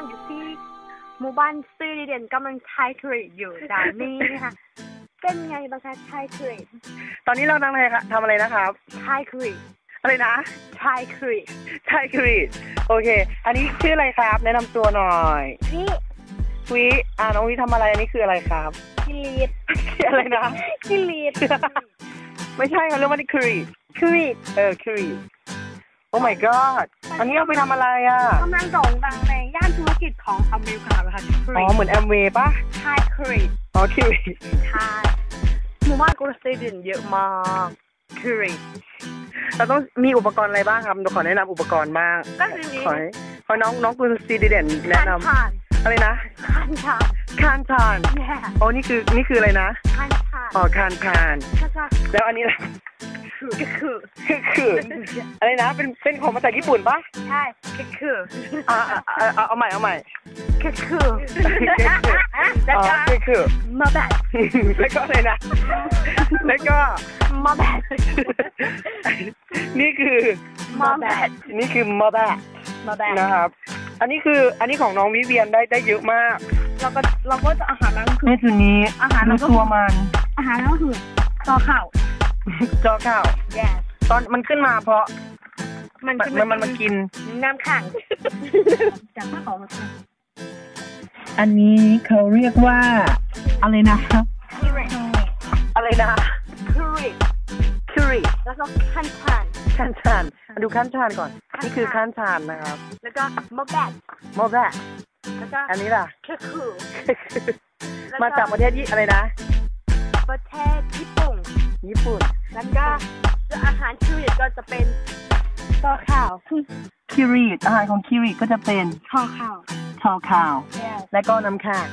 งอยู่ที่หมู่บ้านซื่อดีเด่นกำลังใช้ครีดอยู่ด่านนี้นะคะเป็นไงบ้างคะใช้ครีดตอนนี้เราทำอะไรคะทำอะไรนะครับใช้ครีดอะไรนะใช้ครีดใช่ครีดโอเค อันนี้ชื่ออะไรครับ แนะนำตัวหน่อยนี่วิอ่าน้องวิทำอะไรอันนี้คืออะไรครับครีดอะไรนะครีดไม่ใช่เขาเรียกว่านี่ครีดครีดเออครีด โอ้ my god อันนี้เอาไปทำอะไรอะกำลังโด่งดังในย่านธุรกิจของอเมริกาเลยค่ะคอ๋รีอดเหมือนแอมเวย์ปะใช่ครีดอ๋อครีดใช่หมู่บ้านกุลสตรีเด่นเยอะมากครีดเราต้องมีอุปกรณ์อะไรบ้างครับเราขอแนะนำอุปกรณ์บ้างก็คือนี้ขอให้ขอน้องน้องคุณซีดีเด่นแนะคันนำทานอะไรนะคันทานคานทานแย่อ๋อนี่คือนี่คืออะไรนะคันทานอ๋อคานทานก็จะแล้วอันนี้ล่ะ คือก็คือคือคืออะไรนะ เป็นเป็นของมาจากญี่ปุ่นปะใช่ก็คืออ่าอ่าอ่าเอาเอาใหม่เอาใหม่ก็คือแล้วอ๋อก็คือคือมาแบบแล้วก็อะไรนะแล้วก็มาแบบนี่คือมาแบบนี่คือมอแบะมาแบบนะครับ อันนี้คืออันนี้ของน้องวิเวียนได้ได้เยอะมากเราก็เราก็จะอาหารนั่นคือนี่คือนี้อาหารเราก็ตัวมัน อาหารนั่นก็คือต่อข้าว จอข้าว yes ตอนมันขึ้นมาเพราะ มันมันมันมันมันกิน น้ำขังจากข้าวของมันอันนี้เขาเรียกว่า อะไรนะคีริอะไรนะคีริคิริแล้วก็คันทานขั้นชานดูขั้นชานก่อน นี่คือขั้นชานนะครับ แล้วก็มาแบบมอแบะแล้วก็อันนี้ล่ะก็คือมาจากประเทศยี่อะไรนะ ประเทศญี่ปุ่น ญี่ปุ่นแล้ว ก็อาหารคีริก็จะเป็นต่อข้าวคิริอาหารของคิริก็จะเป็นข้าวข้าวชอข้าว yes และก็น้ำข้าง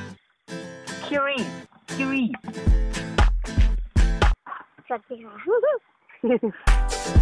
คิริคิริสวัสดีค่ะ